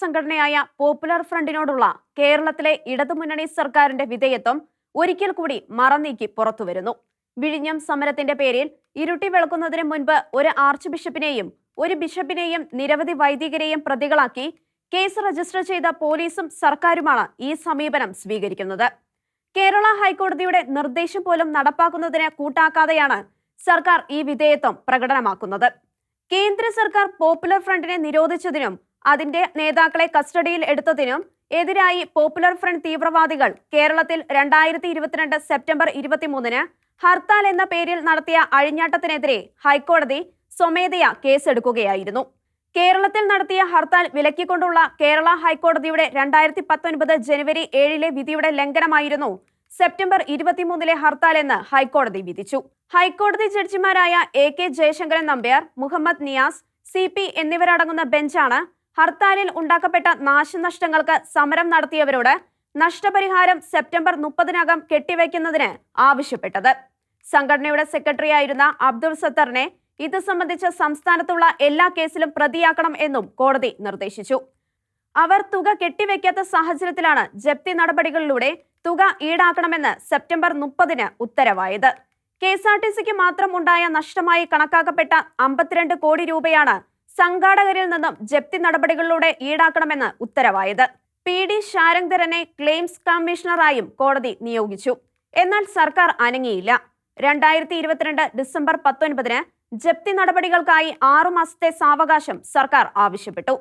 സംഘടനയായ പോപ്പുലർ ഫ്രണ്ടിനോടുള്ള കേരളത്തിലെ ഇടതുമുന്നണി സർക്കാരിന്റെ വിധേയത്വം ഒരിക്കൽ കൂടി മറനീക്കി പുറത്തുവരുന്നു. വിഴിഞ്ഞം സമരത്തിന്റെ പേരിൽ ഇരുട്ടി വിളക്കുന്നതിന് മുൻപ് ഒരു ആർച്ച് ബിഷപ്പിനെയും ഒരു ബിഷപ്പിനെയും നിരവധി വൈദികരെയും പ്രതികളാക്കി കേസ് രജിസ്റ്റർ ചെയ്ത പോലീസും സർക്കാരുമാണ് ഈ സമീപനം സ്വീകരിക്കുന്നത്. കേരള ഹൈക്കോടതിയുടെ നിർദ്ദേശം പോലും നടപ്പാക്കുന്നതിന് കൂട്ടാക്കാതെയാണ് സർക്കാർ ഈ വിധേയത്വം പ്രകടനമാക്കുന്നത്. കേന്ദ്ര സർക്കാർ പോപ്പുലർ ഫ്രണ്ടിനെ നിരോധിച്ചതിനും അതിന്റെ നേതാക്കളെ കസ്റ്റഡിയിൽ എടുത്തതിനും എതിരായി പോപ്പുലർ ഫ്രണ്ട് തീവ്രവാദികൾ കേരളത്തിൽ രണ്ടായിരത്തി ഇരുപത്തിരണ്ട് സെപ്റ്റംബർ ഇരുപത്തിമൂന്നിന് ഹർത്താൽ എന്ന പേരിൽ നടത്തിയ അഴിഞ്ഞാട്ടത്തിനെതിരെ ഹൈക്കോടതി സ്വമേധയാ കേസെടുക്കുകയായിരുന്നു. കേരളത്തിൽ നടത്തിയ ഹർത്താൽ വിലക്കിക്കൊണ്ടുള്ള കേരള ഹൈക്കോടതിയുടെ രണ്ടായിരത്തി പത്തൊൻപത് ജനുവരി ഏഴിലെ വിധിയുടെ ലംഘനമായിരുന്നു സെപ്റ്റംബർ ഇരുപത്തിമൂന്നിലെ ഹർത്താൽ എന്ന് ഹൈക്കോടതി വിധിച്ചു. ഹൈക്കോടതി ജഡ്ജിമാരായ A K Jayasankaran Nambiar Muhammad Niyas C P എന്നിവരടങ്ങുന്ന ബെഞ്ചാണ് ഹർത്താലിൽ ഉണ്ടാക്കപ്പെട്ട നാശനഷ്ടങ്ങൾക്ക് സമരം നടത്തിയവരോട് നഷ്ടപരിഹാരം സെപ്റ്റംബർ മുപ്പതിനകം കെട്ടിവയ്ക്കുന്നതിന് ആവശ്യപ്പെട്ടത്. സംഘടനയുടെ സെക്രട്ടറിയായിരുന്ന അബ്ദുൾ സത്തറിനെ ഇത് സംബന്ധിച്ച് സംസ്ഥാനത്തുള്ള എല്ലാ കേസിലും പ്രതിയാക്കണം എന്നും കോടതി നിർദ്ദേശിച്ചു. അവർ തുക കെട്ടിവെക്കാത്ത സാഹചര്യത്തിലാണ് ജപ്തി നടപടികളിലൂടെ തുക ഈടാക്കണമെന്ന് സെപ്റ്റംബർ മുപ്പതിന് ഉത്തരവായത്. കെ എസ് ആർ ടി സിക്ക് മാത്രം ഉണ്ടായ നഷ്ടമായി കണക്കാക്കപ്പെട്ട അമ്പത്തിരണ്ട് കോടി രൂപയാണ് സംഘാടകരിൽ നിന്നും ജപ്തി നടപടികളിലൂടെ ഈടാക്കണമെന്ന് ഉത്തരവായത്. പി. ഡി. ശാരംഗധരനെ ക്ലെയിംസ് കമ്മീഷണറായും കോടതി നിയോഗിച്ചു. എന്നാൽ സർക്കാർ അനങ്ങിയില്ല. രണ്ടായിരത്തി ഇരുപത്തിരണ്ട് ഡിസംബർ പത്തൊൻപതിന് ജപ്തി നടപടികൾക്കായി ആറു മാസത്തെ സാവകാശം സർക്കാർ ആവശ്യപ്പെട്ടു.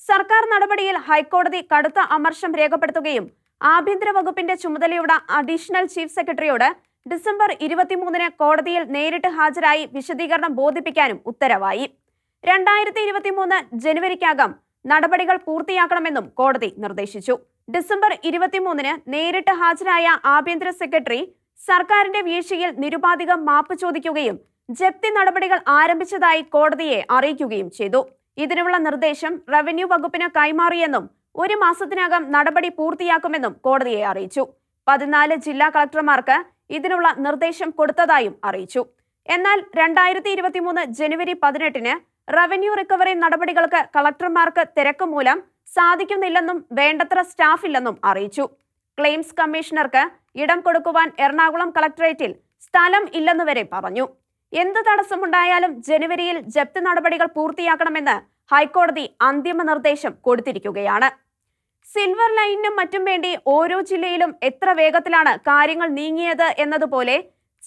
സർക്കാർ നടപടിയിൽ ഹൈക്കോടതി കടുത്ത അമർഷം രേഖപ്പെടുത്തുകയും ആഭ്യന്തര വകുപ്പിന്റെ ചുമതലയുള്ള അഡീഷണൽ ചീഫ് സെക്രട്ടറിയോട് ഡിസംബർ ഇരുപത്തിമൂന്നിന് കോടതിയിൽ നേരിട്ട് ഹാജരായി വിശദീകരണം ബോധിപ്പിക്കാനും ഉത്തരവായി. രണ്ടായിരത്തി ഇരുപത്തിമൂന്ന് ജനുവരിക്കകം നടപടികൾ പൂർത്തിയാക്കണമെന്നും കോടതി നിർദ്ദേശിച്ചു. ഡിസംബർ ഇരുപത്തിമൂന്നിന് നേരിട്ട് ഹാജരായ ആഭ്യന്തര സെക്രട്ടറി സർക്കാരിന്റെ വീഴ്ചയിൽ നിരുപാധികം മാപ്പ് ചോദിക്കുകയും ജപ്തി നടപടികൾ ആരംഭിച്ചതായി കോടതിയെ അറിയിക്കുകയും ചെയ്തു. ഇതിനുള്ള നിർദ്ദേശം റവന്യൂ വകുപ്പിന് കൈമാറിയെന്നും ഒരു മാസത്തിനകം നടപടി പൂർത്തിയാക്കുമെന്നും കോടതിയെ അറിയിച്ചു. പതിനാല് ജില്ലാ കളക്ടർമാർക്ക് ഇതിനുള്ള നിർദ്ദേശം കൊടുത്തതായും അറിയിച്ചു. എന്നാൽ രണ്ടായിരത്തി ജനുവരി പതിനെട്ടിന് റവന്യൂ റിക്കവറി നടപടികൾക്ക് കളക്ടർമാർക്ക് തിരക്ക് മൂലം സാധിക്കുന്നില്ലെന്നും വേണ്ടത്ര സ്റ്റാഫില്ലെന്നും അറിയിച്ചു. ക്ലെയിംസ് കമ്മീഷണർക്ക് ഇടം കൊടുക്കുവാൻ എറണാകുളം കളക്ടറേറ്റിൽ സ്ഥലം ഇല്ലെന്ന് വരെ പറഞ്ഞു. എന്ത് തടസ്സമുണ്ടായാലും ജനുവരിയിൽ ജപ്തി നടപടികൾ പൂർത്തിയാക്കണമെന്ന് ഹൈക്കോടതി അന്തിമ നിർദ്ദേശം കൊടുത്തിരിക്കുകയാണ്. സിൽവർ ലൈനിനും മറ്റും വേണ്ടി ഓരോ ജില്ലയിലും എത്ര വേഗത്തിലാണ് കാര്യങ്ങൾ നീങ്ങിയത് എന്നതുപോലെ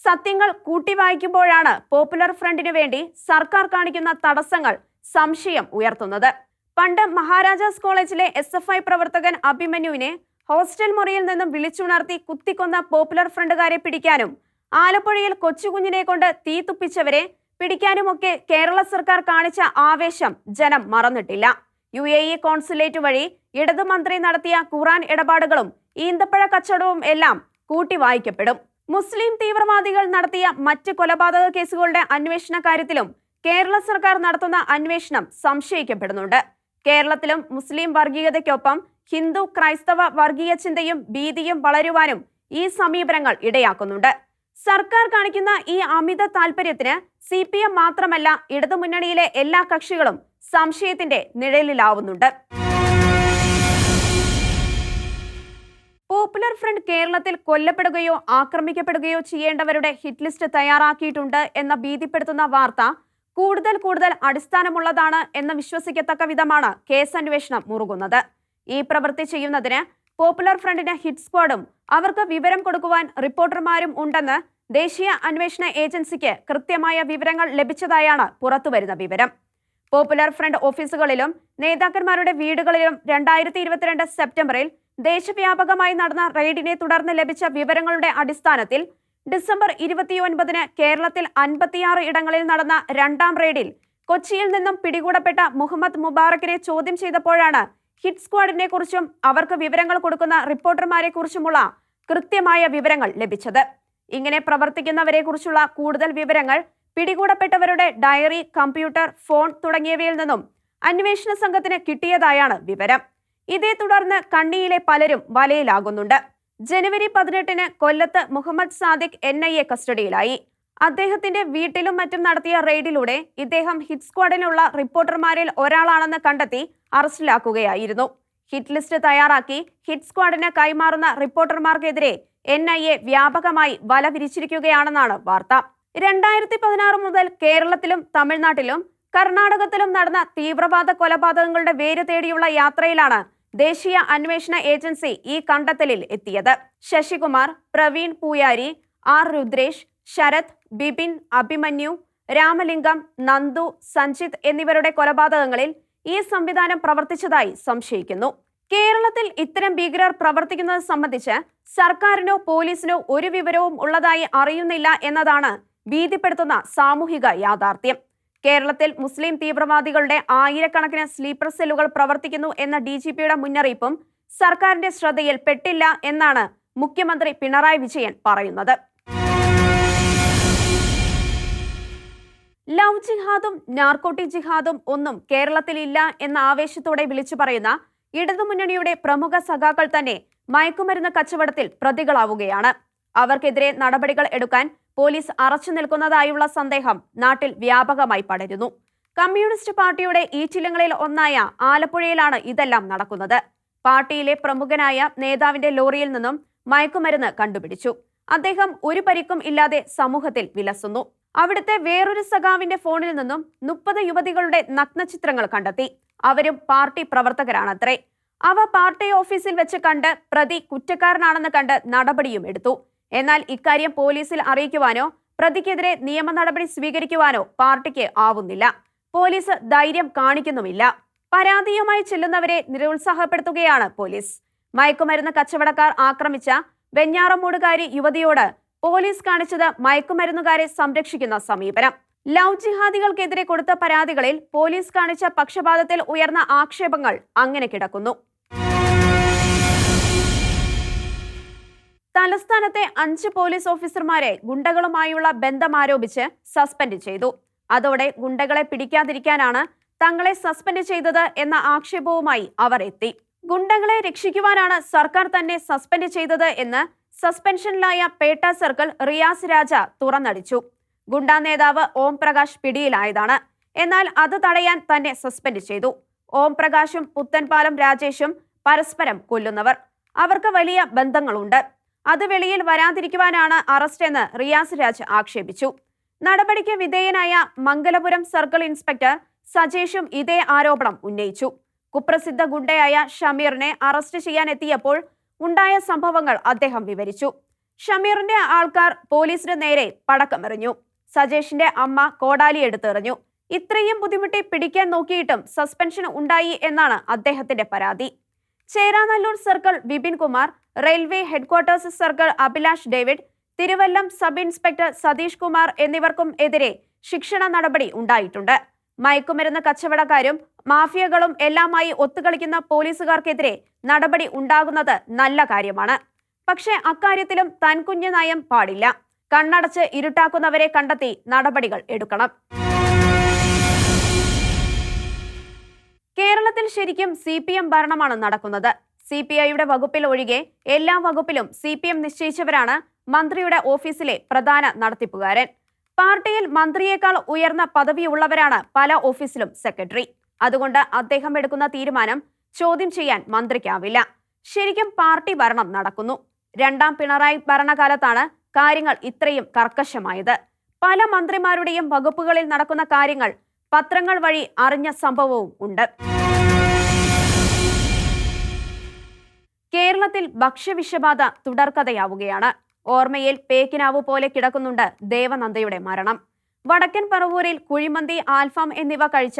സത്യങ്ങൾ കൂട്ടിവായിക്കുമ്പോഴാണ് പോപ്പുലർ ഫ്രണ്ടിനു വേണ്ടി സർക്കാർ കാണിക്കുന്ന തടസ്സങ്ങൾ സംശയം ഉയർത്തുന്നത്. പണ്ട് മഹാരാജാസ് കോളേജിലെ എസ് എഫ് ഐ പ്രവർത്തകൻ അഭിമന്യുവിനെ ഹോസ്റ്റൽ മുറിയിൽ നിന്നും വിളിച്ചുണർത്തി കുത്തിക്കൊന്ന പോപ്പുലർ ഫ്രണ്ടുകാരെ പിടിക്കാനും ആലപ്പുഴയിൽ കൊച്ചുകുഞ്ഞിനെ കൊണ്ട് തീത്തുപ്പിച്ചവരെ പിടിക്കാനുമൊക്കെ കേരള സർക്കാർ കാണിച്ച ആവേശം ജനം മറന്നിട്ടില്ല. യു എ ഇ കോൺസുലേറ്റ് വഴി ഇടതു മന്ത്രി നടത്തിയ ഖുറാൻ ഇടപാടുകളും ഈന്തപ്പഴ കച്ചവടവും എല്ലാം കൂട്ടി വായിക്കപ്പെടും മുസ്ലിം തീവ്രവാദികൾ നടത്തിയ മറ്റ് കൊലപാതക കേസുകളുടെ അന്വേഷണ കാര്യത്തിലും കേരള സർക്കാർ നടത്തുന്ന അന്വേഷണം സംശയിക്കപ്പെടുന്നുണ്ട്. കേരളത്തിലും മുസ്ലിം വർഗീയതയ്ക്കൊപ്പം ഹിന്ദു ക്രൈസ്തവ വർഗീയ ചിന്തയും ഭീതിയും വളരുവാനും ഈ സമീപനങ്ങൾ ഇടയാക്കുന്നുണ്ട്. സർക്കാർ കാണിക്കുന്ന ഈ അമിത താൽപര്യത്തിന് സി പി എം മാത്രമല്ല ഇടതുമുന്നണിയിലെ എല്ലാ കക്ഷികളും സംശയത്തിന്റെ നിഴലിലാവുന്നുണ്ട്. പോപ്പുലർ ഫ്രണ്ട് കേരളത്തിൽ കൊല്ലപ്പെടുകയോ ആക്രമിക്കപ്പെടുകയോ ചെയ്യേണ്ടവരുടെ ഹിറ്റ് ലിസ്റ്റ് തയ്യാറാക്കിയിട്ടുണ്ട് എന്ന ഭീതിപ്പെടുത്തുന്ന വാർത്ത കൂടുതൽ കൂടുതൽ അടിസ്ഥാനമുള്ളതാണ് എന്ന് വിശ്വസിക്കത്തക്ക വിധമാണ് കേസ് അന്വേഷണം മുറുകുന്നത്. ഈ പ്രവൃത്തി ചെയ്യുന്നതിന് പോപ്പുലർ ഫ്രണ്ടിന് ഹിറ്റ് സ്ക്വാഡും അവർക്ക് വിവരം കൊടുക്കുവാൻ റിപ്പോർട്ടർമാരും ഉണ്ടെന്ന് ദേശീയ അന്വേഷണ ഏജൻസിക്ക് കൃത്യമായ വിവരങ്ങൾ ലഭിച്ചതായാണ് പുറത്തുവരുന്ന വിവരം. പോപ്പുലർ ഫ്രണ്ട് ഓഫീസുകളിലും നേതാക്കന്മാരുടെ വീടുകളിലും രണ്ടായിരത്തി സെപ്റ്റംബറിൽ ദേശവ്യാപകമായി നടന്ന റെയ്ഡിനെ തുടർന്ന് ലഭിച്ച വിവരങ്ങളുടെ അടിസ്ഥാനത്തിൽ ഡിസംബർ ഇരുപത്തിയൊൻപതിന് കേരളത്തിൽ അൻപത്തിയാറ് ഇടങ്ങളിൽ നടന്ന രണ്ടാം റെയ്ഡിൽ കൊച്ചിയിൽ നിന്നും പിടികൂടപ്പെട്ട മുഹമ്മദ് മുബാറക്കിനെ ചോദ്യം ചെയ്തപ്പോഴാണ് ഹിറ്റ് സ്ക്വാഡിനെ കുറിച്ചും അവർക്ക് വിവരങ്ങൾ കൊടുക്കുന്ന റിപ്പോർട്ടർമാരെ കുറിച്ചുമുള്ള കൃത്യമായ വിവരങ്ങൾ ലഭിച്ചത്. ഇങ്ങനെ പ്രവർത്തിക്കുന്നവരെ കുറിച്ചുള്ള കൂടുതൽ വിവരങ്ങൾ പിടികൂടപ്പെട്ടവരുടെ ഡയറി കമ്പ്യൂട്ടർ ഫോൺ തുടങ്ങിയവയിൽ നിന്നും അന്വേഷണ സംഘത്തിന് കിട്ടിയതായാണ് വിവരം. ഇതേ തുടർന്ന് കണ്ണിയിലെ പലരും വലയിലാകുന്നുണ്ട്. ജനുവരി പതിനെട്ടിന് കൊല്ലത്ത് Muhammad Sadiq N I A കസ്റ്റഡിയിലായി. അദ്ദേഹത്തിന്റെ വീട്ടിലും മറ്റും നടത്തിയ റെയ്ഡിലൂടെ ഇദ്ദേഹം ഹിറ്റ് സ്ക്വാഡിലുള്ള റിപ്പോർട്ടർമാരിൽ ഒരാളാണെന്ന് കണ്ടെത്തി അറസ്റ്റിലാക്കുകയായിരുന്നു. ഹിറ്റ് ലിസ്റ്റ് തയ്യാറാക്കി ഹിറ്റ് സ്ക്വാഡിന് കൈമാറുന്ന റിപ്പോർട്ടർമാർക്കെതിരെ എൻ ഐ എ വ്യാപകമായി വല വിരിച്ചിരിക്കുകയാണെന്നാണ് വാർത്ത. രണ്ടായിരത്തി പതിനാറ് മുതൽ കേരളത്തിലും തമിഴ്നാട്ടിലും കർണാടകത്തിലും നടന്ന തീവ്രവാദ കൊലപാതകങ്ങളുടെ വേര് തേടിയുള്ള യാത്രയിലാണ് ദേശീയ അന്വേഷണ ഏജൻസി ഈ കണ്ടെത്തലിൽ എത്തിയത്. ശശികുമാർ പ്രവീൺ പൂയാരി ആർ രുദ്രേഷ് ശരത് ബിപിൻ അഭിമന്യു രാമലിംഗം നന്ദു സഞ്ജിത് എന്നിവരുടെ കൊലപാതകങ്ങളിൽ ഈ സംവിധാനം പ്രവർത്തിച്ചതായി സംശയിക്കുന്നു. കേരളത്തിൽ ഇത്തരം ഭീകരർ പ്രവർത്തിക്കുന്നത് സംബന്ധിച്ച് സർക്കാരിനോ പോലീസിനോ ഒരു വിവരവും ഉള്ളതായി അറിയുന്നില്ല എന്നതാണ് ഭീതിപ്പെടുത്തുന്ന സാമൂഹിക യാഥാർത്ഥ്യം. കേരളത്തിൽ മുസ്ലിം തീവ്രവാദികളുടെ ആയിരക്കണക്കിന് സ്ലീപ്പർ സെല്ലുകൾ പ്രവർത്തിക്കുന്നു എന്ന ഡി ജി പിയുടെ മുന്നറിയിപ്പും സർക്കാരിന്റെ ശ്രദ്ധയിൽ പെട്ടില്ല എന്നാണ് മുഖ്യമന്ത്രി പിണറായി വിജയൻ പറയുന്നത്. ലവ് ജിഹാദും നാർക്കോട്ടിക് ജിഹാദും ഒന്നും കേരളത്തിലില്ല എന്ന ആവേശത്തോടെ വിളിച്ചു പറയുന്ന ഇടതുമുന്നണിയുടെ പ്രമുഖ സഖാക്കൾ തന്നെ മയക്കുമരുന്ന് കച്ചവടത്തിൽ പ്രതികളാവുകയാണ്. അവർക്കെതിരെ നടപടികൾ എടുക്കാൻ പോലീസ് അറച്ചു നിൽക്കുന്നതായുള്ള സന്ദേഹം നാട്ടിൽ വ്യാപകമായി പടരുന്നു. കമ്മ്യൂണിസ്റ്റ് പാർട്ടിയുടെ ഈറ്റിലങ്ങളിൽ ഒന്നായ ആലപ്പുഴയിലാണ് ഇതെല്ലാം നടക്കുന്നത്. പാർട്ടിയിലെ പ്രമുഖനായ നേതാവിന്റെ ലോറിയിൽ നിന്നും മയക്കുമരുന്ന് കണ്ടുപിടിച്ചു. അദ്ദേഹം ഒരു പരിക്കും ഇല്ലാതെ സമൂഹത്തിൽ വിലസുന്നു. അവിടുത്തെ വേറൊരു സഖാവിന്റെ ഫോണിൽ നിന്നും മുപ്പത് യുവതികളുടെ നഗ്നചിത്രങ്ങൾ കണ്ടെത്തി. അവരും പാർട്ടി പ്രവർത്തകരാണത്രേ. അവ പാർട്ടി ഓഫീസിൽ വെച്ച് കണ്ട് പ്രതി കുറ്റക്കാരനാണെന്ന് കണ്ട് നടപടിയും എടുത്തു. എന്നാൽ ഇക്കാര്യം പോലീസിൽ അറിയിക്കുവാനോ പ്രതിക്കെതിരെ നിയമ നടപടി സ്വീകരിക്കുവാനോ പാർട്ടിക്ക് ആവുന്നില്ല. പോലീസ് ധൈര്യം കാണിക്കുന്നുമില്ല. പരാതിയുമായി ചെല്ലുന്നവരെ നിരുത്സാഹപ്പെടുത്തുകയാണ് പോലീസ്. മയക്കുമരുന്ന് കച്ചവടക്കാർ ആക്രമിച്ച വെഞ്ഞാറമൂടുകാരി യുവതിയോട് പോലീസ് കാണിച്ചത് മയക്കുമരുന്നുകാരെ സംരക്ഷിക്കുന്ന സമീപനം. ലവ് ജിഹാദികൾക്കെതിരെ കൊടുത്ത പരാതികളിൽ പോലീസ് കാണിച്ച പക്ഷപാതത്തിൽ ഉയർന്ന ആക്ഷേപങ്ങൾ അങ്ങനെ കിടക്കുന്നു. തലസ്ഥാനത്തെ അഞ്ച് പോലീസ് ഓഫീസർമാരെ ഗുണ്ടകളുമായുള്ള ബന്ധം ആരോപിച്ച് സസ്പെൻഡ് ചെയ്തു. അതോടെ ഗുണ്ടകളെ പിടിക്കാതിരിക്കാനാണ് തങ്ങളെ സസ്പെൻഡ് ചെയ്തത് എന്ന ആക്ഷേപവുമായി അവർ എത്തി. ഗുണ്ടകളെ രക്ഷിക്കുവാനാണ് സർക്കാർ തന്നെ സസ്പെൻഡ് ചെയ്തത് എന്ന് സസ്പെൻഷനിലായ പേട്ട സർക്കിൾ റിയാസ് രാജ തുറന്നടിച്ചു. ഗുണ്ടാ നേതാവ് ഓം പ്രകാശ് പിടിയിലായതാണ്. എന്നാൽ അത് തടയാൻ തന്നെ സസ്പെൻഡ് ചെയ്തു. ഓം പ്രകാശും പുത്തൻപാലം രാജേഷും പരസ്പരം കൊല്ലുന്നവർ. അവർക്ക് വലിയ ബന്ധങ്ങളുണ്ട്. അത് വെളിയിൽ വരാതിരിക്കുവാനാണ് അറസ്റ്റ് എന്ന് റിയാസ് രാജ് ആക്ഷേപിച്ചു. നടപടിക്ക് വിധേയനായ മംഗലപുരം സർക്കിൾ ഇൻസ്പെക്ടർ സജേഷും ഇതേ ആരോപണം ഉന്നയിച്ചു. കുപ്രസിദ്ധ ഗുണ്ടയായ ഷമീറിനെ അറസ്റ്റ് ചെയ്യാൻ എത്തിയപ്പോൾ ഉണ്ടായ സംഭവങ്ങൾ അദ്ദേഹം വിവരിച്ചു. ഷമീറിന്റെ ആൾക്കാർ പോലീസിന് നേരെ പടക്കമെറിഞ്ഞു. സജേഷിന്റെ അമ്മ കോടാലി എടുത്തെറിഞ്ഞു. ഇത്രയും ബുദ്ധിമുട്ടി പിടിക്കാൻ നോക്കിയിട്ടും സസ്പെൻഷൻ ഉണ്ടായി എന്നാണ് അദ്ദേഹത്തിന്റെ പരാതി. Cheranallur circle Vipin Kumar railway headquarters circle Abhilash David Thiruvallam sub inspector Satheesh Kumar എന്നിവർക്കും എതിരെ ശിക്ഷണ നടപടി ഉണ്ടായിട്ടുണ്ട്. മയക്കുമരുന്ന് കച്ചവടക്കാരും മാഫിയകളും എല്ലാമായി ഒത്തുകളിക്കുന്ന പോലീസുകാർക്കെതിരെ നടപടി ഉണ്ടാകുന്നത് നല്ല കാര്യമാണ്. പക്ഷേ അക്കാര്യത്തിലും തൻകുഞ്ഞ് നയം പാടില്ല. കണ്ണടച്ച് ഇരുട്ടാക്കുന്നവരെ കണ്ടെത്തി നടപടികൾ എടുക്കണം. കേരളത്തിൽ ശരിക്കും സി പി എം ഭരണമാണ് നടക്കുന്നത്. സി പി ഐയുടെ വകുപ്പിൽ ഒഴികെ എല്ലാ വകുപ്പിലും സി പി എം നിശ്ചയിച്ചവരാണ് മന്ത്രിയുടെ ഓഫീസിലെ പ്രധാന നടത്തിപ്പുകാരൻ. പാർട്ടിയിൽ മന്ത്രിയേക്കാൾ ഉയർന്ന പദവിയുള്ളവരാണ് പല ഓഫീസിലും സെക്രട്ടറി. അതുകൊണ്ട് അദ്ദേഹം എടുക്കുന്ന തീരുമാനം ചോദ്യം ചെയ്യാൻ മന്ത്രിക്കാവില്ല. ശരിക്കും പാർട്ടി ഭരണം നടക്കുന്നു. രണ്ടാം പിണറായി ഭരണകാലത്താണ് കാര്യങ്ങൾ ഇത്രയും കർക്കശമായത്. പല മന്ത്രിമാരുടെയും വകുപ്പുകളിൽ നടക്കുന്ന കാര്യങ്ങൾ പത്രങ്ങൾ വഴി അറിഞ്ഞ സംഭവവും ഉണ്ട്. കേരളത്തിൽ ഭക്ഷ്യവിഷബാധ തുടർക്കഥയാവുകയാണ്. ഓർമ്മയിൽ പേക്കിനാവ് പോലെ കിടക്കുന്നുണ്ട് ദേവനന്ദയുടെ മരണം. വടക്കൻ പറവൂരിൽ കുഴിമന്തി ആൽഫാം എന്നിവ കഴിച്ച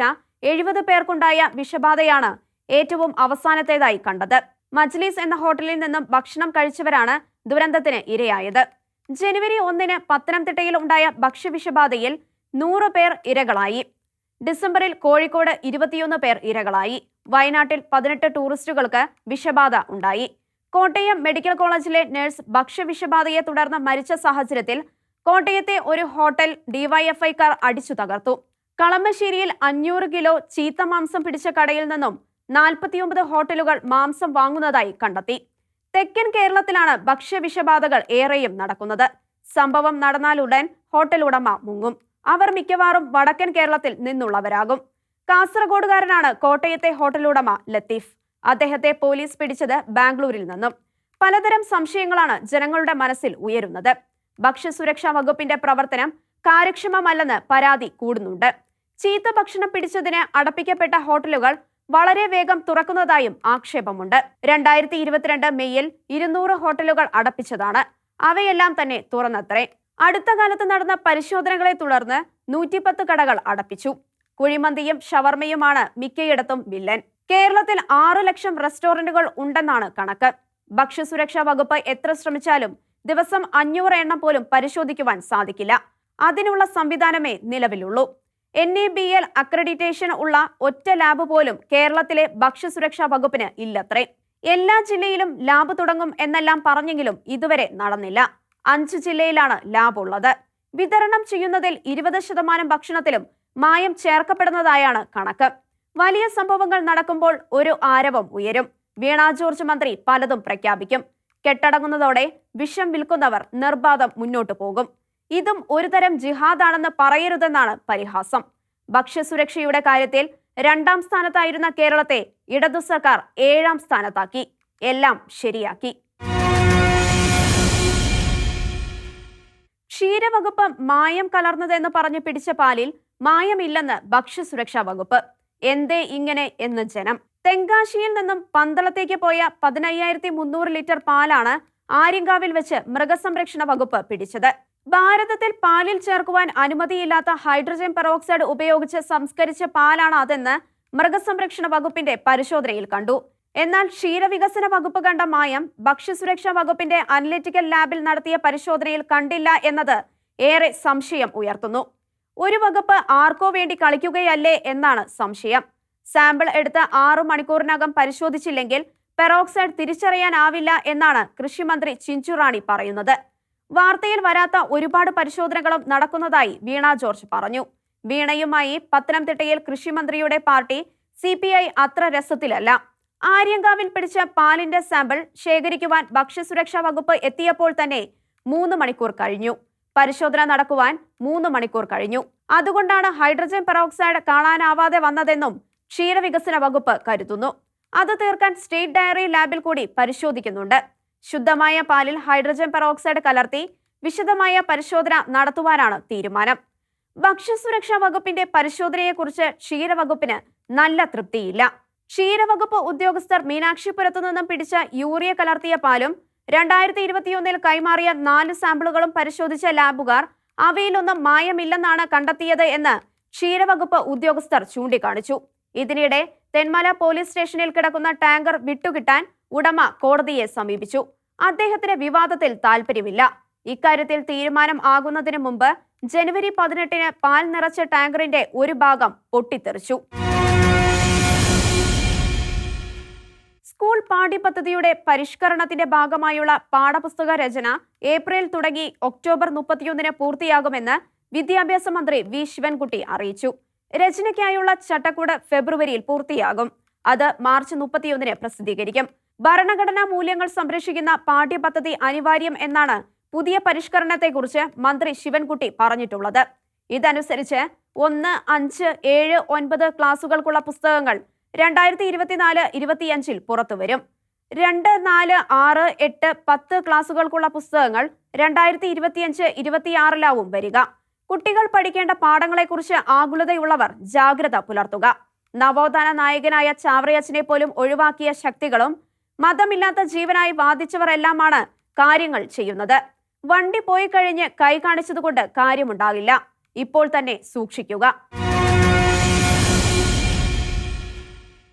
എഴുപത് പേർക്കുണ്ടായ വിഷബാധയാണ് ഏറ്റവും അവസാനത്തേതായി കണ്ടത്. മജ്ലീസ് എന്ന ഹോട്ടലിൽ നിന്നും ഭക്ഷണം കഴിച്ചവരാണ് ദുരന്തത്തിന് ഇരയായത്. ജനുവരി ഒന്നിന് പത്തനംതിട്ടയിൽ ഉണ്ടായ ഭക്ഷ്യവിഷബാധയിൽ നൂറ് പേർ ഇരകളായി. ഡിസംബറിൽ കോഴിക്കോട് ഇരുപത്തിയൊന്ന് പേർ ഇരകളായി. വയനാട്ടിൽ പതിനെട്ട് ടൂറിസ്റ്റുകൾക്ക് വിഷബാധ ഉണ്ടായി. കോട്ടയം മെഡിക്കൽ കോളേജിലെ നഴ്സ് ഭക്ഷ്യവിഷബാധയെ തുടർന്ന് മരിച്ച സാഹചര്യത്തിൽ കോട്ടയത്തെ ഒരു ഹോട്ടൽ ഡിവൈഎഫ്ഐക്കാർ അടിച്ചു തകർത്തു. കളമശ്ശേരിയിൽ അഞ്ഞൂറ് കിലോ ചീത്ത മാംസം പിടിച്ച കടയിൽ നിന്നും നാൽപ്പത്തിയൊമ്പത് ഹോട്ടലുകൾ മാംസം വാങ്ങുന്നതായി കണ്ടെത്തി. തെക്കൻ കേരളത്തിലാണ് ഭക്ഷ്യവിഷബാധകൾ ഏറെയും നടക്കുന്നത്. സംഭവം നടന്നാലുടൻ ഹോട്ടൽ ഉടമ മുങ്ങും. അവർ മിക്കവാറും വടക്കൻ കേരളത്തിൽ നിന്നുള്ളവരാകും. കാസർഗോഡുകാരനാണ് കോട്ടയത്തെ ഹോട്ടലുടമ ലത്തീഫ്. അദ്ദേഹത്തെ പോലീസ് പിടിച്ചത് ബാംഗ്ലൂരിൽ നിന്നും. പലതരം സംശയങ്ങളാണ് ജനങ്ങളുടെ മനസ്സിൽ ഉയരുന്നത്. ഭക്ഷ്യസുരക്ഷാ വകുപ്പിന്റെ പ്രവർത്തനം കാര്യക്ഷമമല്ലെന്ന് പരാതി കൂടുന്നുണ്ട്. ചീത്ത ഭക്ഷണം പിടിച്ചതിന് അടപ്പിക്കപ്പെട്ട ഹോട്ടലുകൾ വളരെ വേഗം തുറക്കുന്നതായും ആക്ഷേപമുണ്ട്. രണ്ടായിരത്തി ഇരുപത്തിരണ്ട് മെയ്യിൽ ഇരുന്നൂറ് ഹോട്ടലുകൾ അടപ്പിച്ചതാണ്. അവയെല്ലാം തന്നെ തുറന്നത്രേ. അടുത്ത കാലത്ത് നടന്ന പരിശോധനകളെ തുടർന്ന് നൂറ്റിപ്പത്ത് കടകൾ അടപ്പിച്ചു. കുഴിമന്തിയും ഷവർമയുമാണ് മിക്കയിടത്തും വില്ലൻ. കേരളത്തിൽ ആറു ലക്ഷം റെസ്റ്റോറന്റുകൾ ഉണ്ടെന്നാണ് കണക്ക്. ഭക്ഷ്യസുരക്ഷാ വകുപ്പ് എത്ര ശ്രമിച്ചാലും ദിവസം അഞ്ഞൂറ് എണ്ണം പോലും പരിശോധിക്കുവാൻ സാധിക്കില്ല. അതിനുള്ള സംവിധാനമേ നിലവിലുള്ളൂ. N A B L accreditation ഉള്ള ഒറ്റ ലാബ് പോലും കേരളത്തിലെ ഭക്ഷ്യസുരക്ഷാ വകുപ്പിന് ഇല്ലത്രേ. എല്ലാ ജില്ലയിലും ലാബ് തുടങ്ങും എന്നെല്ലാം പറഞ്ഞെങ്കിലും ഇതുവരെ നടന്നില്ല. അഞ്ച് ജില്ലയിലാണ് ലാബ് ഉള്ളത്. വിതരണം ചെയ്യുന്നതിൽ ഇരുപത് ശതമാനം ഭക്ഷണത്തിലും മായം ചേർക്കപ്പെടുന്നതായാണ് കണക്ക്. വലിയ സംഭവങ്ങൾ നടക്കുമ്പോൾ ഒരു ആരവം ഉയരും. വീണ ജോർജ് മന്ത്രി പലതും പ്രഖ്യാപിക്കും. കെട്ടടങ്ങുന്നതോടെ വിഷം വിൽക്കുന്നവർ നിർബാധം മുന്നോട്ട് പോകും. ഇതും ഒരുതരം ജിഹാദാണെന്ന് പറയരുതെന്നാണ് പരിഹാസം. ഭക്ഷ്യസുരക്ഷയുടെ കാര്യത്തിൽ രണ്ടാം സ്ഥാനത്തായിരുന്ന കേരളത്തെ ഇടതു സർക്കാർ ഏഴാം സ്ഥാനത്താക്കി. എല്ലാം ശരിയാക്കി. ക്ഷീരവകുപ്പ് മായം കലർന്നതെന്ന് പറഞ്ഞ് പിടിച്ച പാലിൽ മായമില്ലെന്ന് ഭക്ഷ്യസുരക്ഷാ വകുപ്പ്. എന്തേ ഇങ്ങനെ എന്ന് ജനം. തെങ്കാശിയിൽ നിന്നും പന്തളത്തേക്ക് പോയ പതിനയ്യായിരത്തി മുന്നൂറ് ലിറ്റർ പാലാണ് ആര്യങ്കാവിൽ വെച്ച് മൃഗസംരക്ഷണ വകുപ്പ് പിടിച്ചത്. ഭാരതത്തിൽ പാലിൽ ചേർക്കുവാൻ അനുമതിയില്ലാത്ത ഹൈഡ്രജൻ പെറോക്സൈഡ് ഉപയോഗിച്ച് സംസ്കരിച്ച പാലാണ് അതെന്ന് മൃഗസംരക്ഷണ വകുപ്പിന്റെ പരിശോധനയിൽ കണ്ടു. എന്നാൽ ക്ഷീരവികസന വകുപ്പ് കണ്ട മായം ഭക്ഷ്യസുരക്ഷാ വകുപ്പിന്റെ അനലിറ്റിക്കൽ ലാബിൽ നടത്തിയ പരിശോധനയിൽ കണ്ടില്ല എന്നത് ഏറെ സംശയം ഉയർത്തുന്നു. ഒരു വകുപ്പ് ആർക്കോ വേണ്ടി കളിക്കുകയല്ലേ എന്നാണ് സംശയം. സാമ്പിൾ എടുത്ത് ആറു മണിക്കൂറിനകം പരിശോധിച്ചില്ലെങ്കിൽ പെറോക്സൈഡ് തിരിച്ചറിയാനാവില്ല എന്നാണ് കൃഷിമന്ത്രി ചിഞ്ചുറാണി പറയുന്നത്. വാർത്തയിൽ വരാത്ത ഒരുപാട് പരിശോധനകളും നടക്കുന്നതായി വീണ ജോർജ് പറഞ്ഞു. വീണയുമായി പത്തനംതിട്ടയിൽ കൃഷിമന്ത്രിയുടെ പാർട്ടി സി അത്ര രസത്തിലല്ല. ആര്യങ്കാവിൽ പിടിച്ച പാലിന്റെ സാമ്പിൾ ശേഖരിക്കുവാൻ ഭക്ഷ്യസുരക്ഷാ വകുപ്പ് എത്തിയപ്പോൾ തന്നെ മൂന്ന് മണിക്കൂർ കഴിഞ്ഞു. പരിശോധന നടക്കുവാൻ മൂന്ന് മണിക്കൂർ കഴിഞ്ഞു. അതുകൊണ്ടാണ് ഹൈഡ്രജൻ പെറോക്സൈഡ് കാണാനാവാതെ വന്നതെന്നും ക്ഷീരവികസന വകുപ്പ് കരുതുന്നു. അത് തീർക്കാൻ സ്റ്റേറ്റ് ഡയറി ലാബിൽ കൂടി പരിശോധിക്കുന്നുണ്ട്. ശുദ്ധമായ പാലിൽ ഹൈഡ്രജൻ പെറോക്സൈഡ് കലർത്തി വിശദമായ പരിശോധന നടത്തുവാനാണ് തീരുമാനം. ഭക്ഷ്യസുരക്ഷാ വകുപ്പിന്റെ പരിശോധനയെക്കുറിച്ച് ക്ഷീരവകുപ്പിന് നല്ല തൃപ്തിയില്ല. ക്ഷീരവകുപ്പ് ഉദ്യോഗസ്ഥർ മീനാക്ഷിപുരത്തു നിന്നും പിടിച്ച യൂറിയ കലർത്തിയ പാലും രണ്ടായിരത്തി ഇരുപത്തിയൊന്നിൽ കൈമാറിയ നാല് സാമ്പിളുകളും പരിശോധിച്ച ലാബുകാർ അവയിലൊന്നും മായമില്ലെന്നാണ് കണ്ടെത്തിയത് എന്ന് ക്ഷീരവകുപ്പ് ഉദ്യോഗസ്ഥർ ചൂണ്ടിക്കാണിച്ചു. ഇതിനിടെ തെന്മല പോലീസ് സ്റ്റേഷനിൽ കിടക്കുന്ന ടാങ്കർ വിട്ടുകിട്ടാൻ ഉടമ കോടതിയെ സമീപിച്ചു. അദ്ദേഹത്തിന് വിവാദത്തിൽ താൽപ്പര്യമില്ല. ഇക്കാര്യത്തിൽ തീരുമാനം ആകുന്നതിന് മുമ്പ് ജനുവരി പതിനെട്ടിന് പാൽ നിറച്ച ടാങ്കറിന്റെ ഒരു ഭാഗം പൊട്ടിത്തെറിച്ചു. സ്കൂൾ പാഠ്യപദ്ധതിയുടെ പരിഷ്കരണത്തിന്റെ ഭാഗമായുള്ള പാഠപുസ്തക രചന ഏപ്രിൽ തുടങ്ങി ഒക്ടോബർ മുപ്പത്തിയൊന്നിന് പൂർത്തിയാകുമെന്ന് വിദ്യാഭ്യാസ മന്ത്രി വി. ശിവൻകുട്ടി അറിയിച്ചു. രചനയ്ക്കായുള്ള ചട്ടക്കൂട് ഫെബ്രുവരിയിൽ പൂർത്തിയാകും. അത് മാർച്ച് മുപ്പത്തിയൊന്നിന് പ്രസിദ്ധീകരിക്കും. ഭരണഘടനാ മൂല്യങ്ങൾ സംരക്ഷിക്കുന്ന പാഠ്യപദ്ധതി അനിവാര്യം എന്നാണ് പുതിയ പരിഷ്കരണത്തെക്കുറിച്ച് മന്ത്രി ശിവൻകുട്ടി പറഞ്ഞിട്ടുള്ളത്. ഇതനുസരിച്ച് ഒന്ന് അഞ്ച് ഏഴ് ഒൻപത് ക്ലാസുകൾക്കുള്ള പുസ്തകങ്ങൾ രണ്ടായിരത്തി ഇരുപത്തിനാല് ഇരുപത്തിയഞ്ചിൽ പുറത്തുവരും രണ്ട് നാല് ആറ് എട്ട് പത്ത് ക്ലാസുകൾക്കുള്ള പുസ്തകങ്ങൾ രണ്ടായിരത്തി ഇരുപത്തിയഞ്ച് ഇരുപത്തിയാറിലാവും വരിക. കുട്ടികൾ പഠിക്കേണ്ട പാഠങ്ങളെക്കുറിച്ച് ആകുലതയുള്ളവർ ജാഗ്രത പുലർത്തുക. നവോത്ഥാന നായകനായ ചാവറയച്ചനെ പോലും ഒഴിവാക്കിയ ശക്തികളും മതമില്ലാത്ത ജീവനായി വാദിച്ചവർ കാര്യങ്ങൾ ചെയ്യുന്നത്. വണ്ടി പോയി കഴിഞ്ഞ് കൈ കാണിച്ചതുകൊണ്ട് കാര്യമുണ്ടാകില്ല. ഇപ്പോൾ തന്നെ സൂക്ഷിക്കുക.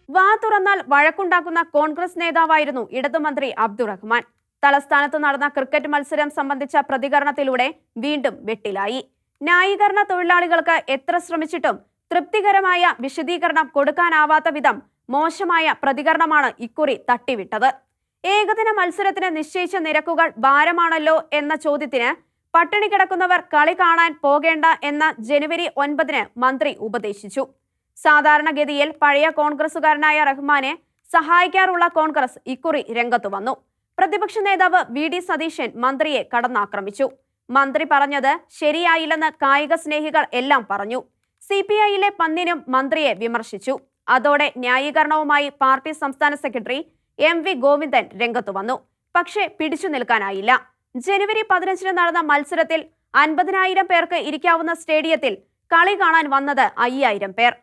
വാ തുറന്നാൽ വഴക്കുണ്ടാക്കുന്ന കോൺഗ്രസ് നേതാവായിരുന്നു ഇടതുമന്ത്രി അബ്ദുറഹ്മാൻ തലസ്ഥാനത്ത് നടന്ന ക്രിക്കറ്റ് മത്സരം സംബന്ധിച്ച പ്രതികരണത്തിലൂടെ വീണ്ടും വെട്ടിലായി. ന്യായീകരണ തൊഴിലാളികൾക്ക് എത്ര ശ്രമിച്ചിട്ടും തൃപ്തികരമായ വിശദീകരണം കൊടുക്കാനാവാത്ത വിധം മോശമായ പ്രതികരണമാണ് ഇക്കുറി തട്ടിവിട്ടത്. ഏകദിന മത്സരത്തിന് നിശ്ചയിച്ച നിരക്കുകൾ ഭാരമാണല്ലോ എന്ന ചോദ്യത്തിന് പട്ടിണി കിടക്കുന്നവർ കളി കാണാൻ പോകേണ്ട എന്ന ജനുവരി ഒൻപതിന് മന്ത്രി ഉപദേശിച്ചു. സാധാരണഗതിയിൽ പഴയ കോൺഗ്രസുകാരനായ റഹ്മാനെ സഹായിക്കാറുള്ള കോൺഗ്രസ് ഇക്കുറി രംഗത്തു വന്നു. പ്രതിപക്ഷ നേതാവ് വി ഡി സതീശൻ മന്ത്രിയെ കടന്നാക്രമിച്ചു. മന്ത്രി പറഞ്ഞത് ശരിയായില്ലെന്ന് കായിക സ്നേഹികൾ എല്ലാം പറഞ്ഞു. സി പി ഐയിലെ പന്നിനും മന്ത്രിയെ വിമർശിച്ചു. അതോടെ ന്യായീകരണവുമായി പാർട്ടി സംസ്ഥാന സെക്രട്ടറി എം വി ഗോവിന്ദൻ രംഗത്തു വന്നു. പക്ഷേ പിടിച്ചു നിൽക്കാനായില്ല. ജനുവരി പതിനഞ്ചിന് നടന്ന മത്സരത്തിൽ അൻപതിനായിരം പേർക്ക് ഇരിക്കാവുന്ന സ്റ്റേഡിയത്തിൽ കളി കാണാൻ വന്നത് അയ്യായിരം പേർ.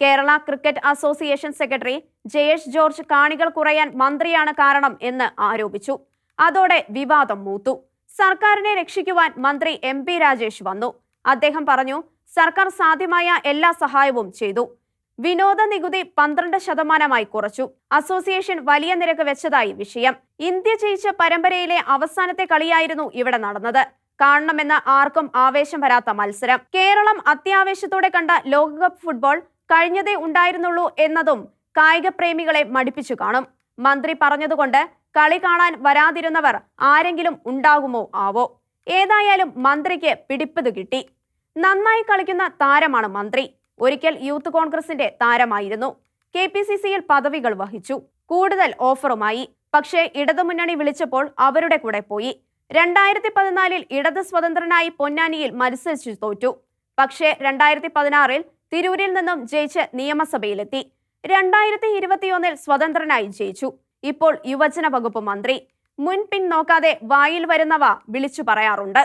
Kerala cricket association secretary Jayesh George കാണികൾ കുറയാൻ മന്ത്രിയാണ് കാരണം എന്ന് ആരോപിച്ചു. അതോടെ വിവാദം മൂത്തു. സർക്കാരിനെ രക്ഷിക്കുവാൻ മന്ത്രി എം പി രാജേഷ് വന്നു. അദ്ദേഹം പറഞ്ഞു സർക്കാർ സാധ്യമായ എല്ലാ സഹായവും ചെയ്തു. വിനോദ നികുതി പന്ത്രണ്ട് ശതമാനമായി കുറച്ചു. അസോസിയേഷൻ വലിയ നിരക്ക് വെച്ചതായി വിഷയം. ഇന്ത്യ ജയിച്ച പരമ്പരയിലെ അവസാനത്തെ കളിയായിരുന്നു ഇവിടെ നടന്നത്. കാണണമെന്ന് ആർക്കും ആവേശം വരാത്ത മത്സരം. കേരളം അത്യാവേശത്തോടെ കണ്ട ലോകകപ്പ് ഫുട്ബോൾ കഴിഞ്ഞതേ ഉണ്ടായിരുന്നുള്ളൂ എന്നതും കായിക പ്രേമികളെ മടിപ്പിച്ചു കാണും. മന്ത്രി പറഞ്ഞതുകൊണ്ട് കളി കാണാൻ വരാതിരുന്നവർ ആരെങ്കിലും ഉണ്ടാകുമോ ആവോ? ഏതായാലും മന്ത്രിക്ക് പിടിപ്പത് കിട്ടി. നന്നായി കളിക്കുന്ന താരമാണ് മന്ത്രി. ഒരിക്കൽ യൂത്ത് കോൺഗ്രസിന്റെ താരമായിരുന്നു. കെ പി സി സിയിൽ പദവികൾ വഹിച്ചു. കൂടുതൽ ഓഫറുമായി. പക്ഷേ ഇടതുമുന്നണി വിളിച്ചപ്പോൾ അവരുടെ കൂടെ പോയി. രണ്ടായിരത്തി പതിനാലിൽ ഇടത് സ്വതന്ത്രനായി പൊന്നാനിയിൽ മത്സരിച്ചു തോറ്റു. പക്ഷേ രണ്ടായിരത്തി പതിനാറിൽ തിരൂരിൽ നിന്നും ജയിച്ച് നിയമസഭയിലെത്തി. രണ്ടായിരത്തി ഇരുപത്തിയൊന്നിൽ സ്വതന്ത്രനായി ജയിച്ചു. ഇപ്പോൾ യുവജന വകുപ്പ് മന്ത്രി. മുൻപിൻ നോക്കാതെ വായിൽ വരുന്നവ വിളിച്ചു പറയാറുണ്ട്.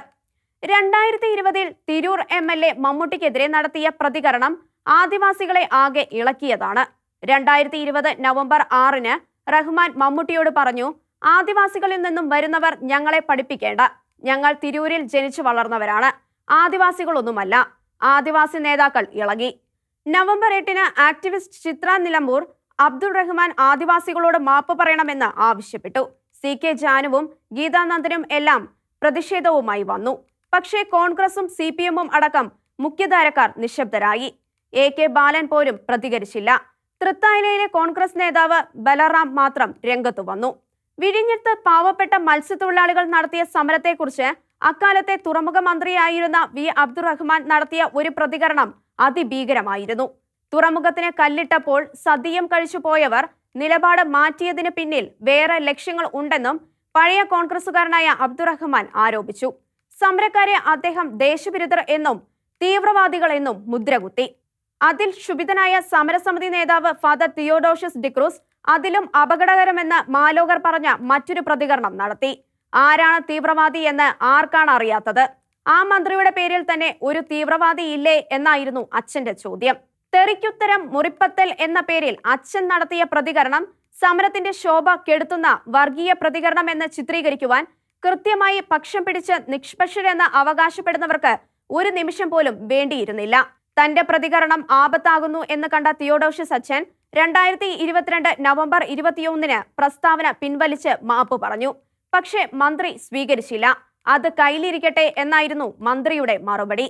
രണ്ടായിരത്തി ഇരുപതിൽ തിരൂർ എം എൽ എ മമ്മൂട്ടിക്കെതിരെ നടത്തിയ പ്രതികരണം ആദിവാസികളെ ആകെ ഇളക്കിയതാണ്. രണ്ടായിരത്തി ഇരുപത് നവംബർ ആറിന് റഹ്മാൻ മമ്മൂട്ടിയോട് പറഞ്ഞു ആദിവാസികളിൽ നിന്നും വരുന്നവർ ഞങ്ങളെ പഠിപ്പിക്കേണ്ട. ഞങ്ങൾ തിരൂരിൽ ജനിച്ചു വളർന്നവരാണ്. ആദിവാസികളൊന്നുമല്ല. ആദിവാസി നേതാക്കൾ ഇളകി. നവംബർ എട്ടിന് ആക്ടിവിസ്റ്റ് ചിത്ര നിലമ്പൂർ അബ്ദുൾ റഹ്മാൻ ആദിവാസികളോട് മാപ്പ് പറയണമെന്ന് ആവശ്യപ്പെട്ടു. സി കെ ജാനുവും ഗീതാനന്ദനും എല്ലാം പ്രതിഷേധവുമായി വന്നു. പക്ഷേ കോൺഗ്രസും സി പി എമ്മും അടക്കം മുഖ്യധാരക്കാർ നിശബ്ദരായി. എ കെ ബാലൻ പോലും പ്രതികരിച്ചില്ല. തൃത്തായിലയിലെ കോൺഗ്രസ് നേതാവ് ബലറാം മാത്രം രംഗത്തു വന്നു. വിഴിഞ്ഞത്ത് പാവപ്പെട്ട മത്സ്യത്തൊഴിലാളികൾ നടത്തിയ സമരത്തെക്കുറിച്ച് അക്കാലത്തെ തുറമുഖ മന്ത്രിയായിരുന്ന വി. അബ്ദുറഹ്മാൻ നടത്തിയ ഒരു പ്രതികരണം അതിഭീകരമായിരുന്നു. തുറമുഖത്തിന് കല്ലിട്ടപ്പോൾ സദ്യം കഴിച്ചു പോയവർ നിലപാട് മാറ്റിയതിന് പിന്നിൽ വേറെ ലക്ഷ്യങ്ങൾ ഉണ്ടെന്നും പഴയ കോൺഗ്രസുകാരനായ അബ്ദുറഹ്മാൻ ആരോപിച്ചു. സമരക്കാരെ അദ്ദേഹം ദേശവിരുദ്ധർ എന്നും തീവ്രവാദികൾ എന്നും മുദ്രകുത്തി. അതിൽ ക്ഷുഭിതനായ സമരസമിതി നേതാവ് ഫാദർ തിയോഡോഷ്യസ് ഡിക്രൂസ് അതിലും അപകടകരമെന്ന് മാലോകർ പറഞ്ഞ മറ്റൊരു പ്രതികരണം നടത്തി. ആരാണ് തീവ്രവാദി എന്ന് ആർക്കാണ് അറിയാത്തത്? ആ മന്ത്രിയുടെ പേരിൽ തന്നെ ഒരു തീവ്രവാദി ഇല്ലേ എന്നായിരുന്നു അച്ഛന്റെ ചോദ്യം. തെറിക്കുത്തരം മുറിപ്പത്തൽ എന്ന പേരിൽ അച്ഛൻ നടത്തിയ പ്രതികരണം സമരത്തിന്റെ ശോഭ കെടുത്തുന്ന വർഗീയ പ്രതികരണം എന്ന് ചിത്രീകരിക്കുവാൻ കൃത്യമായി പക്ഷം പിടിച്ച് നിഷ്പക്ഷരെന്ന് അവകാശപ്പെടുന്നവർക്ക് ഒരു നിമിഷം പോലും വേണ്ടിയിരുന്നില്ല. തന്റെ പ്രതികരണം ആപത്താകുന്നു എന്ന് കണ്ട തിയോഡോഷ്യസ് അച്ഛൻ രണ്ടായിരത്തി ഇരുപത്തിരണ്ട് നവംബർ ഇരുപത്തിയൊന്നിന് പ്രസ്താവന പിൻവലിച്ച് മാപ്പ് പറഞ്ഞു. പക്ഷേ മന്ത്രി സ്വീകരിച്ചില്ല. അത് കയ്യിലിരിക്കട്ടെ എന്നായിരുന്നു മന്ത്രിയുടെ മറുപടി.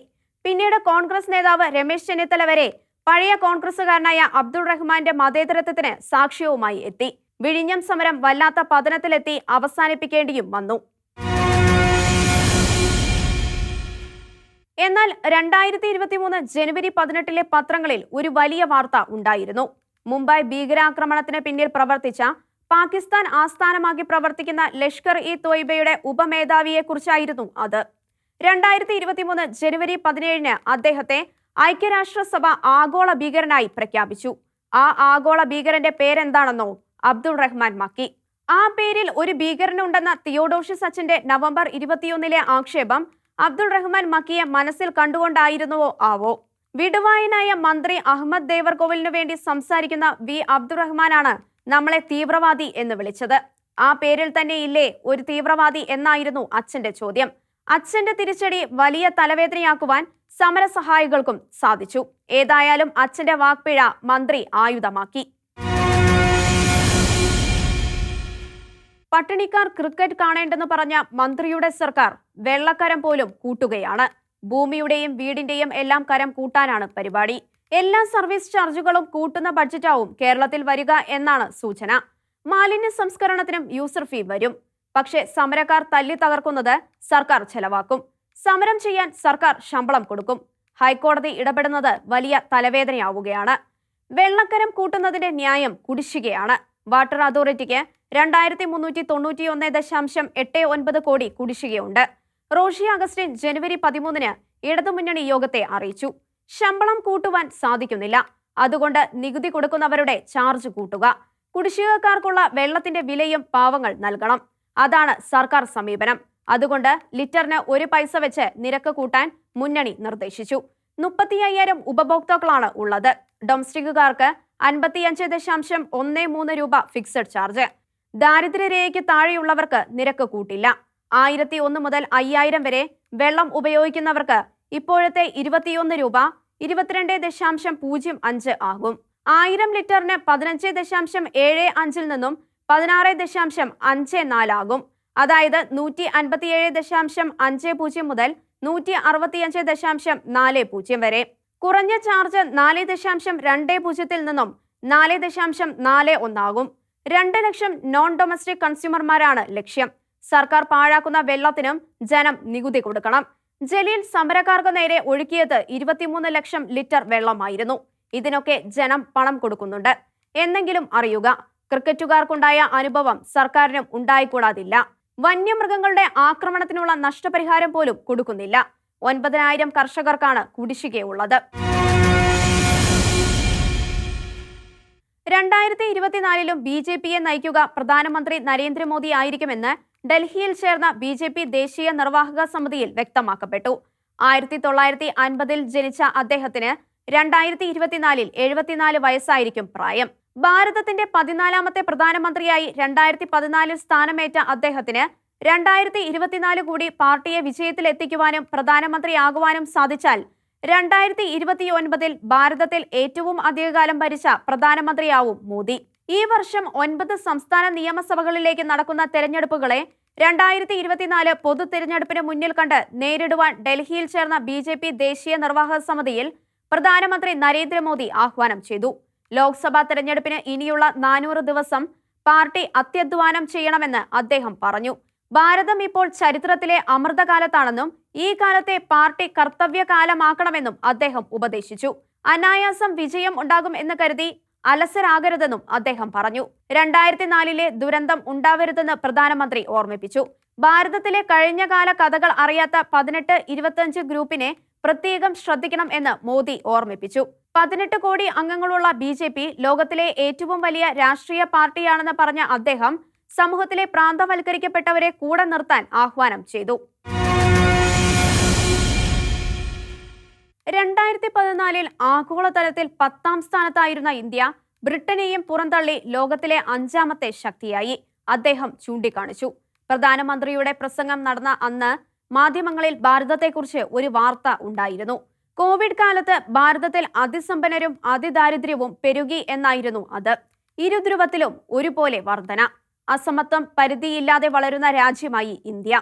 പിന്നീട് കോൺഗ്രസ് നേതാവ് രമേശ് ചെന്നിത്തല വരെ പഴയ കോൺഗ്രസുകാരനായ അബ്ദുൾ റഹ്മാന്റെ മതേതരത്വത്തിന് സാക്ഷ്യവുമായി എത്തി. വിഴിഞ്ഞം സമരം വല്ലാത്ത പതനത്തിലെത്തി അവസാനിപ്പിക്കേണ്ടിയും വന്നു. എന്നാൽ രണ്ടായിരത്തി ഇരുപത്തിമൂന്ന് ജനുവരി പതിനെട്ടിലെ പത്രങ്ങളിൽ ഒരു വലിയ വാർത്ത ഉണ്ടായിരുന്നു. മുംബൈ ഭീകരാക്രമണത്തിന് പിന്നിൽ പ്രവർത്തിച്ച പാകിസ്ഥാൻ ആസ്ഥാനമാക്കി പ്രവർത്തിക്കുന്ന ലഷ്കർ ഇ തോയ്ബയുടെ ഉപമേധാവിയെക്കുറിച്ചായിരുന്നു അത്. രണ്ടായിരത്തി ഇരുപത്തിമൂന്ന് ജനുവരി പതിനേഴിന് അദ്ദേഹത്തെ ഐക്യരാഷ്ട്രസഭ ആഗോള ഭീകരനായി പ്രഖ്യാപിച്ചു. ആ ആഗോള ഭീകരന്റെ പേരെന്താണെന്നോ അബ്ദുൾ റഹ്മാൻ മക്കി. ആ പേരിൽ ഒരു ഭീകരനുണ്ടെന്ന തിയോഡോഷി സച്ചിന്റെ നവംബർ ഇരുപത്തിയൊന്നിലെ ആക്ഷേപം അബ്ദുൾ റഹ്മാൻ മക്കിയെ മനസ്സിൽ കണ്ടുകൊണ്ടായിരുന്നുവോ ആവോ? വിടുവായനായ മന്ത്രി അഹമ്മദ് ദേവർകോവിലിനു വേണ്ടി സംസാരിക്കുന്ന വി അബ്ദുറഹ്മാനാണ് നമ്മളെ തീവ്രവാദി എന്ന് വിളിച്ചത്. ആ പേരിൽ തന്നെ ഇല്ലേ ഒരു തീവ്രവാദി എന്നായിരുന്നു അച്ഛന്റെ ചോദ്യം. അച്ഛന്റെ തിരിച്ചടി വലിയ തലവേദനയാക്കുവാൻ സമരസഹായികൾക്കും സാധിച്ചു. ഏതായാലും അച്ഛന്റെ വാക്പിഴ മന്ത്രി ആയുധമാക്കി. പട്ടിണിക്കാർ ക്രിക്കറ്റ് കാണേണ്ടെന്ന് പറഞ്ഞ മന്ത്രിയുടെ സർക്കാർ വെള്ളക്കരം പോലും കൂട്ടുകയാണ്. ഭൂമിയുടെയും വീടിന്റെയും എല്ലാം കരം കൂട്ടാനാണ് പരിപാടി. എല്ലാ സർവീസ് ചാർജുകളും കൂട്ടുന്ന ബഡ്ജറ്റാവും കേരളത്തിൽ വരിക എന്നാണ് സൂചന. മാലിന്യ സംസ്കരണത്തിനും യൂസർ ഫീ വരും. പക്ഷേ സമരക്കാർ തല്ലി തകർക്കുന്നത് സർക്കാർ ചെലവാക്കും. സമരം ചെയ്യാൻ സർക്കാർ ശമ്പളം കൊടുക്കും. ഹൈക്കോടതി ഇടപെടുന്നത് വലിയ തലവേദനയാവുകയാണ്. വെള്ളക്കരം കൂട്ടുന്നതിന്റെ ന്യായം കുടിശ്ശികയാണ്. വാട്ടർ അതോറിറ്റിക്ക് രണ്ടായിരത്തി മുന്നൂറ്റി തൊണ്ണൂറ്റി ഒന്ന് ദശാംശം എട്ട് ഒൻപത് കോടി കുടിശ്ശികയുണ്ട്. റോഷി അഗസ്റ്റിൻ ജനുവരി പതിമൂന്നിന് ഇടതുമുന്നണി യോഗത്തെ അറിയിച്ചു. ശമ്പളം കൂട്ടുവാൻ സാധിക്കുന്നില്ല. അതുകൊണ്ട് നികുതി കൊടുക്കുന്നവരുടെ ചാർജ് കൂട്ടുക. കുടിശ്ശികക്കാർക്കുള്ള വെള്ളത്തിന്റെ വിലയും പാവങ്ങൾ നൽകണം. അതാണ് സർക്കാർ സമീപനം. അതുകൊണ്ട് ലിറ്ററിന് ഒരു പൈസ വെച്ച് നിരക്ക് കൂട്ടാൻ മുന്നണി നിർദ്ദേശിച്ചു. മുപ്പത്തി അയ്യായിരം ഉപഭോക്താക്കളാണ് ഉള്ളത്. ഡൊമസ്റ്റിക്കുകാർക്ക് അൻപത്തിയഞ്ച് ദശാംശം ഒന്ന് മൂന്ന് രൂപ ഫിക്സഡ് ചാർജ്. ദാരിദ്ര്യരേഖയ്ക്ക് താഴെയുള്ളവർക്ക് നിരക്ക് കൂട്ടില്ല. ആയിരത്തി ഒന്ന് മുതൽ അയ്യായിരം വരെ വെള്ളം ഉപയോഗിക്കുന്നവർക്ക് ഇപ്പോഴത്തെ ഇരുപത്തിയൊന്ന് രൂപ ഇരുപത്തിരണ്ട് ദശാംശം പൂജ്യം അഞ്ച് ആകും. ആയിരം ലിറ്ററിന് പതിനഞ്ച് ദശാംശം ഏഴ് അഞ്ചിൽ നിന്നും പതിനാറ് ദശാംശം അഞ്ച് നാലാകും അതായത് നൂറ്റി അൻപത്തിയേഴ് ദശാംശം അഞ്ച് പൂജ്യം മുതൽ നൂറ്റി അറുപത്തിയഞ്ച് ദശാംശം നാല് പൂജ്യം വരെ. കുറഞ്ഞ ചാർജ് നാല് ദശാംശം രണ്ട് പൂജ്യത്തിൽ നിന്നും നാല് ദശാംശം നാല് ഒന്നാകും. രണ്ട് ലക്ഷം നോൺ ഡൊമസ്റ്റിക് കൺസ്യൂമർമാരാണ് ലക്ഷ്യം. സർക്കാർ പാഴാക്കുന്ന വെള്ളത്തിനും ജനം നികുതി കൊടുക്കണം. ജലീൽ സമരക്കാർക്ക് നേരെ ഒഴുക്കിയത് ഇരുപത്തിമൂന്ന് ലക്ഷം ലിറ്റർ വെള്ളമായിരുന്നു. ഇതിനൊക്കെ ജനം പണം കൊടുക്കുന്നുണ്ട്. എന്നെങ്കിലും അറിയുക. ക്രിക്കറ്റുകാർക്കുണ്ടായ അനുഭവം സർക്കാരിനും ഉണ്ടായിക്കൂടാതില്ല. വന്യമൃഗങ്ങളുടെ ആക്രമണത്തിനുള്ള നഷ്ടപരിഹാരം പോലും കൊടുക്കുന്നില്ല. ഒൻപതിനായിരം കർഷകർക്കാണ് കുടിശ്ശികയുള്ളത്. രണ്ടായിരത്തി ഇരുപത്തിനാലിലും ബി ജെ പിയെ നയിക്കുക പ്രധാനമന്ത്രി നരേന്ദ്രമോദി ആയിരിക്കുമെന്ന് ഡൽഹിയിൽ ചേർന്ന ബി ജെ പി ദേശീയ നിർവാഹക സമിതിയിൽ വ്യക്തമാക്കപ്പെട്ടു. ആയിരത്തി തൊള്ളായിരത്തി അൻപതിൽ ജനിച്ച അദ്ദേഹത്തിന് രണ്ടായിരത്തി ഇരുപത്തിനാലിൽ എഴുപത്തിനാല് വയസ്സായിരിക്കും പ്രായം. ഭാരതത്തിന്റെ പതിനാലാമത്തെ പ്രധാനമന്ത്രിയായി രണ്ടായിരത്തി പതിനാലിൽ സ്ഥാനമേറ്റ അദ്ദേഹത്തിന് രണ്ടായിരത്തി ഇരുപത്തിനാല് കൂടി പാർട്ടിയെ വിജയത്തിലെത്തിക്കുവാനും പ്രധാനമന്ത്രിയാകുവാനും സാധിച്ചാൽ രണ്ടായിരത്തി ഇരുപത്തിയൊൻപതിൽ ഭാരതത്തിൽ ഏറ്റവും അധികകാലം ഭരിച്ച പ്രധാനമന്ത്രിയാവും മോദി. ഈ വർഷം ഒൻപത് സംസ്ഥാന നിയമസഭകളിലേക്ക് നടക്കുന്ന തെരഞ്ഞെടുപ്പുകളെ രണ്ടായിരത്തി ഇരുപത്തിനാല് പൊതു തെരഞ്ഞെടുപ്പിന് മുന്നിൽ കണ്ട് നേരിടുവാൻ ഡൽഹിയിൽ ചേർന്ന ബി ജെ പി ദേശീയ നിർവാഹക സമിതിയിൽ പ്രധാനമന്ത്രി നരേന്ദ്രമോദി ആഹ്വാനം ചെയ്തു. ലോക്സഭാ തെരഞ്ഞെടുപ്പിന് ഇനിയുള്ള നാനൂറ് ദിവസം പാർട്ടി അത്യധ്വാനം ചെയ്യണമെന്ന് അദ്ദേഹം പറഞ്ഞു. ഭാരതം ഇപ്പോൾ ചരിത്രത്തിലെ അമൃതകാലത്താണെന്നും ഈ കാലത്തെ പാർട്ടി കർത്തവ്യകാലമാക്കണമെന്നും അദ്ദേഹം ഉപദേശിച്ചു. അനായാസം വിജയം ഉണ്ടാകും എന്ന് കരുതി അലസരാകരുതെന്നും അദ്ദേഹം പറഞ്ഞു. രണ്ടായിരത്തി നാലിലെ ദുരന്തം ഉണ്ടാവരുതെന്ന് പ്രധാനമന്ത്രി ഓർമ്മിപ്പിച്ചു. ഭാരതത്തിലെ കഴിഞ്ഞകാല കഥകൾ അറിയാത്ത പതിനെട്ട് ഇരുപത്തിയഞ്ച് ഗ്രൂപ്പിനെ പ്രത്യേകം ശ്രദ്ധിക്കണം എന്ന് മോദി ഓർമ്മിപ്പിച്ചു. പതിനെട്ട് കോടി അംഗങ്ങളുള്ള ബി ജെ പി ലോകത്തിലെ ഏറ്റവും വലിയ രാഷ്ട്രീയ പാർട്ടിയാണെന്ന് പറഞ്ഞ അദ്ദേഹം സമൂഹത്തിലെ പ്രാന്തവൽക്കരിക്കപ്പെട്ടവരെ കൂടെ നിർത്താൻ ആഹ്വാനം ചെയ്തു. രണ്ടായിരത്തി പതിനാലിൽ ആഗോളതലത്തിൽ പത്താം സ്ഥാനത്തായിരുന്ന ഇന്ത്യ ബ്രിട്ടനെയും പുറന്തള്ളി ലോകത്തിലെ അഞ്ചാമത്തെ ശക്തിയായി. അദ്ദേഹം ചൂണ്ടിക്കാണിച്ചു. പ്രധാനമന്ത്രിയുടെ പ്രസംഗം നടന്ന അന്ന് മാധ്യമങ്ങളിൽ ഭാരതത്തെക്കുറിച്ച് ഒരു വാർത്ത ഉണ്ടായിരുന്നു. കോവിഡ് കാലത്ത് ഭാരതത്തിൽ അതിസമ്പന്നരും അതിദാരിദ്ര്യവും പെരുകി എന്നായിരുന്നു അത്. ഇരുധ്രുവത്തിലും ഒരുപോലെ വർധന. അസമത്വം പരിധിയില്ലാതെ വളരുന്ന രാജ്യമായി ഇന്ത്യ.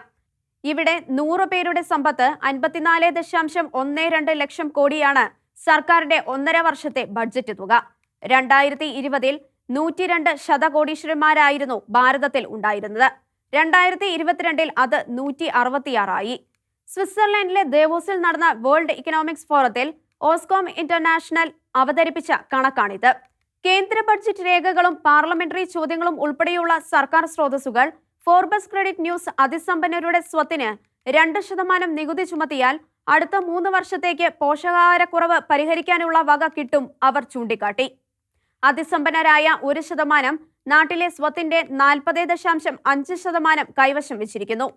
ഇവിടെ നൂറ് പേരുടെ സമ്പത്ത് അൻപത്തിനാല് ദശാംശം ഒന്ന് രണ്ട് ലക്ഷം കോടിയാണ് സർക്കാരിന്റെ ഒന്നര വർഷത്തെ ബഡ്ജറ്റ് തുക. രണ്ടായിരത്തി ഇരുപതിൽ നൂറ്റിരണ്ട് ശതകോടീശ്വരന്മാരായിരുന്നു ഭാരതത്തിൽ ഉണ്ടായിരുന്നത്. രണ്ടായിരത്തി ഇരുപത്തിരണ്ടിൽ അത് നൂറ്റി അറുപത്തിയാറായി സ്വിറ്റ്സർലൻഡിലെ ദേവോസിൽ നടന്ന വേൾഡ് ഇക്കണോമിക്സ് ഫോറത്തിൽ ഓസ്കോം ഇന്റർനാഷണൽ അവതരിപ്പിച്ച കണക്കാണിത്. കേന്ദ്ര ബഡ്ജറ്റ് രേഖകളും പാർലമെന്ററി ചോദ്യങ്ങളും ഉൾപ്പെടെയുള്ള സർക്കാർ സ്രോതസ്സുകൾ ഫോർബസ് ക്രെഡിറ്റ് ന്യൂസ് അതിസമ്പന്നരുടെ സ്വത്തിന് രണ്ട് ശതമാനം നികുതി ചുമത്തിയാൽ അടുത്ത മൂന്ന് വർഷത്തേക്ക് പോഷകാഹാരക്കുറവ് പരിഹരിക്കാനുള്ള വക കിട്ടും അവർ ചൂണ്ടിക്കാട്ടി. അതിസമ്പന്നരായ ഒരു ശതമാനം നാട്ടിലെ സ്വത്തിന്റെ നാൽപ്പത് ദശാംശം അഞ്ച് ശതമാനം കൈവശം വെച്ചിരിക്കുന്നു.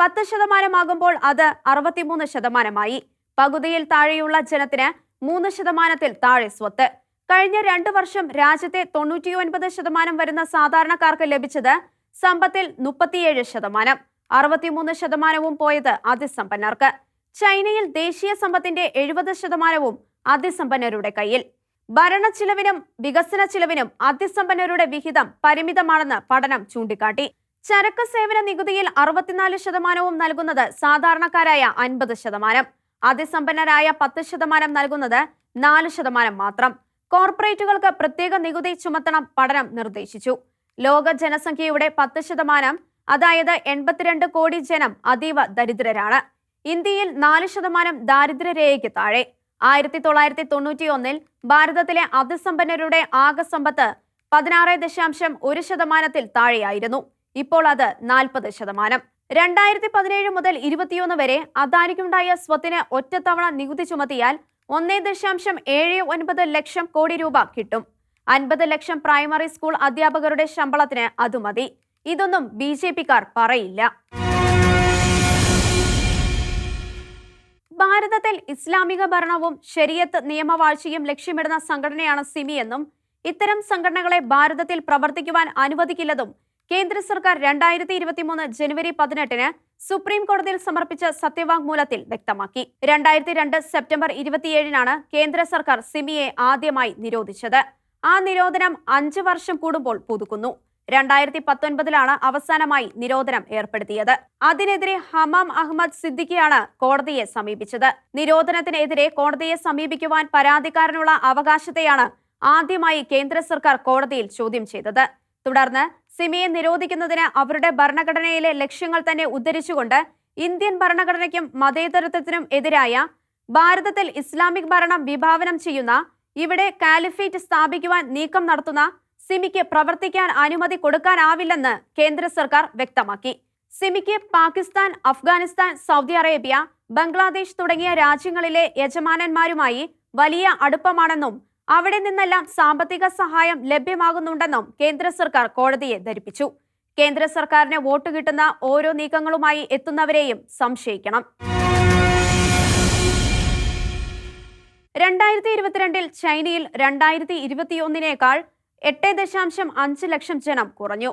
പത്ത് ശതമാനമാകുമ്പോൾ അത് അറുപത്തിമൂന്ന് ശതമാനമായി. പകുതിയിൽ താഴെയുള്ള ജനത്തിന് മൂന്ന് ശതമാനത്തിൽ താഴെ സ്വത്ത്. കഴിഞ്ഞ രണ്ടു വർഷം രാജ്യത്തെ തൊണ്ണൂറ്റിയൊൻപത് ശതമാനം വരുന്ന സാധാരണക്കാർക്ക് ലഭിച്ചത് സമ്പത്തിൽ മുപ്പത്തിയേഴ് ശതമാനം. അറുപത്തിമൂന്ന് ശതമാനവും പോയത് അതിസമ്പന്നർക്ക്. ചൈനയിൽ ദേശീയ സമ്പത്തിന്റെ എഴുപത് ശതമാനവും അതിസമ്പന്നരുടെ കയ്യിൽ. ഭരണ ചിലവിനും വികസന ചിലവിനും അതിസമ്പന്നരുടെ വിഹിതം പരിമിതമാണെന്ന് പഠനം ചൂണ്ടിക്കാട്ടി. ചരക്ക് സേവന നികുതിയിൽ അറുപത്തിനാല് ശതമാനവും നൽകുന്നത് സാധാരണക്കാരായ അൻപത് ശതമാനം. അതിസമ്പന്നരായ പത്ത് ശതമാനം നൽകുന്നത് നാല് ശതമാനം മാത്രം. കോർപ്പറേറ്റുകൾക്ക് പ്രത്യേക നികുതി ചുമത്തണം പഠനം നിർദ്ദേശിച്ചു. ലോക ജനസംഖ്യയുടെ പത്ത് ശതമാനം അതായത് എൺപത്തിരണ്ട് കോടി ജനം അതീവ ദരിദ്രരാണ്. ഇന്ത്യയിൽ നാല് ശതമാനം ദാരിദ്ര്യരേഖയ്ക്ക് താഴെ. ആയിരത്തി തൊള്ളായിരത്തി തൊണ്ണൂറ്റി ഒന്നിൽ ഭാരതത്തിലെ അതിസമ്പന്നരുടെ ആകെ സമ്പത്ത് പതിനാറ് ദശാംശം ഒരു ശതമാനത്തിൽ താഴെയായിരുന്നു. ഇപ്പോൾ അത് നാൽപ്പത് ശതമാനം. രണ്ടായിരത്തി പതിനേഴ് മുതൽ ഇരുപത്തിയൊന്ന് വരെ അദാനിക്കുണ്ടായ സ്വത്തിന് ഒറ്റത്തവണ നികുതി ചുമത്തിയാൽ ഒന്നേ ദശാംശം ഏഴ് ഒൻപത് ലക്ഷം കോടി രൂപ കിട്ടും. അൻപത് ലക്ഷം പ്രൈമറി സ്കൂൾ അധ്യാപകരുടെ ശമ്പളത്തിന് അത് മതി ഇതൊന്നും ബി ജെ പിക്കാർ പറയില്ല. ഭാരതത്തിൽ ഇസ്ലാമിക ഭരണവും ശരിയത്ത് നിയമവാഴ്ചയും ലക്ഷ്യമിടുന്ന സംഘടനയാണ് സിമി എന്നും ഇത്തരം സംഘടനകളെ ഭാരതത്തിൽ പ്രവർത്തിക്കുവാൻ അനുവദിക്കില്ലതും കേന്ദ്ര സർക്കാർ രണ്ടായിരത്തി ഇരുപത്തിമൂന്ന് ജനുവരി പതിനെട്ടിന് സുപ്രീം കോടതിയിൽ സമർപ്പിച്ച സത്യവാങ്മൂലത്തിൽ വ്യക്തമാക്കി. രണ്ടായിരത്തി രണ്ട് സെപ്റ്റംബർ ഇരുപത്തിയേഴിനാണ് കേന്ദ്ര സർക്കാർ സിമിയെ ആദ്യമായി നിരോധിച്ചത്. ആ നിരോധനം അഞ്ചു വർഷം കൂടുമ്പോൾ പുതുക്കുന്നു. രണ്ടായിരത്തി പത്തൊൻപതിലാണ് അവസാനമായി നിരോധനം ഏർപ്പെടുത്തിയത്. അതിനെതിരെ ഹമാം അഹമ്മദ് സിദ്ദിഖിയാണ് കോടതിയെ സമീപിച്ചത്. നിരോധനത്തിനെതിരെ കോടതിയെ സമീപിക്കുവാൻ പരാതിക്കാരനുള്ള അവകാശത്തെയാണ് ആദ്യമായി കേന്ദ്ര സർക്കാർ കോടതിയിൽ ചോദ്യം ചെയ്തത്. തുടർന്ന് സിമിയെ നിരോധിക്കുന്നതിന് അവരുടെ ഭരണഘടനയിലെ ലക്ഷ്യങ്ങൾ തന്നെ ഉദ്ധരിച്ചുകൊണ്ട് ഇന്ത്യൻ ഭരണഘടനയ്ക്കും മതേതരത്വത്തിനും എതിരായ ഭാരതത്തിൽ ഇസ്ലാമിക് ഭരണം വിഭാവനം ചെയ്യുന്ന ഇവിടെ കാലിഫേറ്റ് സ്ഥാപിക്കുവാൻ നീക്കം നടത്തുന്ന സിമിക്ക് പ്രവർത്തിക്കാൻ അനുമതി കൊടുക്കാനാവില്ലെന്ന് കേന്ദ്ര സർക്കാർ വ്യക്തമാക്കി. സിമിക്ക് പാകിസ്ഥാൻ അഫ്ഗാനിസ്ഥാൻ സൗദി അറേബ്യ ബംഗ്ലാദേശ് തുടങ്ങിയ രാജ്യങ്ങളിലെ യജമാനന്മാരുമായി വലിയ അടുപ്പമാണെന്നും അവിടെ നിന്നെല്ലാം സാമ്പത്തിക സഹായം ലഭ്യമാകുന്നുണ്ടെന്നും കേന്ദ്ര സർക്കാർ കോടതിയെ ധരിപ്പിച്ചു. കേന്ദ്ര സർക്കാരിന് വോട്ട് കിട്ടുന്ന ഓരോ നീക്കങ്ങളുമായി എത്തുന്നവരെയും സംശയിക്കണം. രണ്ടായിരത്തി ഇരുപത്തിരണ്ടിൽ ചൈനയിൽ രണ്ടായിരത്തി ഇരുപത്തിയൊന്നിനേക്കാൾ എട്ട് ദശാംശം അഞ്ച് ലക്ഷം ജനം കുറഞ്ഞു.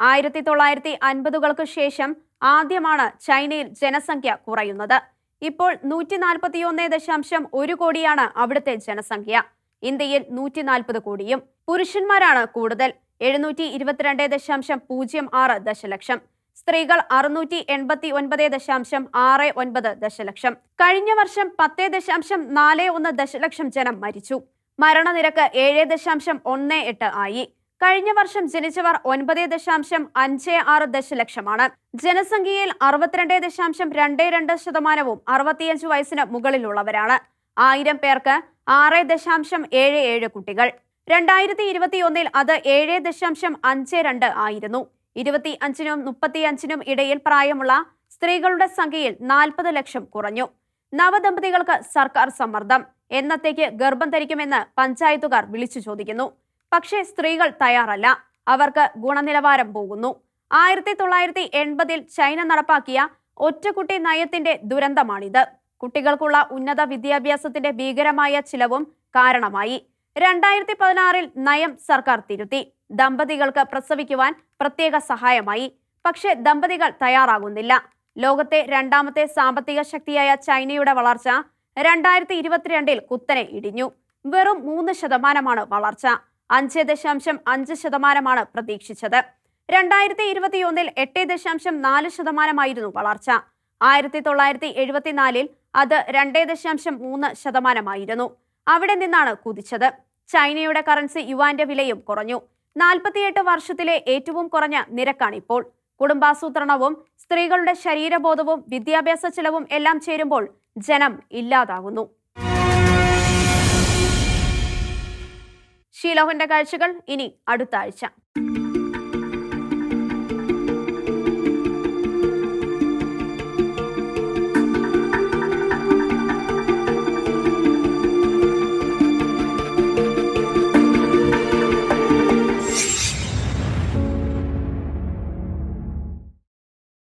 ആയിരത്തി തൊള്ളായിരത്തി അൻപതുകൾക്ക് ശേഷം ആദ്യമാണ് ചൈനയിൽ ജനസംഖ്യ കുറയുന്നത്. ഇപ്പോൾ നൂറ്റി നാൽപ്പത്തിയൊന്ന് ദശാംശം ഒരു കോടിയാണ് അവിടുത്തെ ജനസംഖ്യ. ഇന്ത്യയിൽ നൂറ്റി നാൽപ്പത് കോടിയും പുരുഷന്മാരാണ് കൂടുതൽ. എഴുന്നൂറ്റി ഇരുപത്തിരണ്ട് ദശാംശം പൂജ്യം ആറ് ദശലക്ഷം. സ്ത്രീകൾ അറുന്നൂറ്റി എൺപത്തി ഒൻപത് ദശാംശം ആറ് ഒൻപത് ദശലക്ഷം. കഴിഞ്ഞ വർഷം പത്ത് ദശാംശം നാല് ഒന്ന് ദശലക്ഷം ജനം മരിച്ചു. മരണനിരക്ക് ഏഴ് ദശാംശം ഒന്ന് എട്ട് ആയി. കഴിഞ്ഞ വർഷം ജനിച്ചവർ ഒൻപത് ദശാംശം അഞ്ച് ആറ് ദശലക്ഷമാണ്. ജനസംഖ്യയിൽ അറുപത്തിരണ്ട് ദശാംശം രണ്ട് രണ്ട് ശതമാനവും അറുപത്തിയഞ്ച് വയസ്സിന് മുകളിലുള്ളവരാണ്. ആയിരം പേർക്ക് ആറ് ദശാംശം ഏഴ് ഏഴ് കുട്ടികൾ. രണ്ടായിരത്തി ഇരുപത്തിയൊന്നിൽ അത് ഏഴ് ദശാംശം അഞ്ച് രണ്ട് ആയിരുന്നു. ഇരുപത്തി അഞ്ചിനും മുപ്പത്തി അഞ്ചിനും ഇടയിൽ പ്രായമുള്ള സ്ത്രീകളുടെ സംഖ്യയിൽ നാൽപ്പത് ലക്ഷം കുറഞ്ഞു. നവദമ്പതികൾക്ക് സർക്കാർ സമ്മർദ്ദം. എന്നത്തേക്ക് ഗർഭം ധരിക്കുമെന്ന് പഞ്ചായത്തുകാർ വിളിച്ചു ചോദിക്കുന്നു. പക്ഷേ സ്ത്രീകൾ തയ്യാറല്ല. അവർക്ക് ഗുണനിലവാരം പോകുന്നു. ആയിരത്തി തൊള്ളായിരത്തി എൺപതിൽ ചൈന നടപ്പാക്കിയ ഒറ്റക്കുട്ടി നയത്തിന്റെ ദുരന്തമാണിത്. കുട്ടികൾക്കുള്ള ഉന്നത വിദ്യാഭ്യാസത്തിന്റെ ഭീകരമായ ചിലവും കാരണമായി. രണ്ടായിരത്തി പതിനാറിൽ നയം സർക്കാർ തിരുത്തി. ദമ്പതികൾക്ക് പ്രസവിക്കുവാൻ പ്രത്യേക സഹായമായി. പക്ഷേ ദമ്പതികൾ തയ്യാറാകുന്നില്ല. ലോകത്തെ രണ്ടാമത്തെ സാമ്പത്തിക ശക്തിയായ ചൈനയുടെ വളർച്ച രണ്ടായിരത്തി ഇരുപത്തിരണ്ടിൽ കുത്തനെ ഇടിഞ്ഞു. വെറും മൂന്ന് ശതമാനമാണ് വളർച്ച. അഞ്ച് ദശാംശം അഞ്ച് ശതമാനമാണ് പ്രതീക്ഷിച്ചത്. രണ്ടായിരത്തി ഇരുപത്തിയൊന്നിൽ എട്ട് ദശാംശം നാല് ശതമാനമായിരുന്നു വളർച്ച. ആയിരത്തി തൊള്ളായിരത്തി എഴുപത്തിനാലിൽ അത് രണ്ട് ദശാംശം മൂന്ന് ശതമാനമായിരുന്നു. അവിടെ നിന്നാണ് കുതിച്ചത്. ചൈനയുടെ കറൻസി യുവാന്റെ വിലയും കുറഞ്ഞു. നാൽപ്പത്തിയെട്ട് വർഷത്തിലെ ഏറ്റവും കുറഞ്ഞ നിരക്കാണിപ്പോൾ. കുടുംബാസൂത്രണവും സ്ത്രീകളുടെ ശരീരബോധവും വിദ്യാഭ്യാസ ചെലവും എല്ലാം ചേരുമ്പോൾ ജനം ഇല്ലാതാകുന്നു. ഷീലോഹന്റെ കാഴ്ചകൾ ഇനി അടുത്ത ആഴ്ച.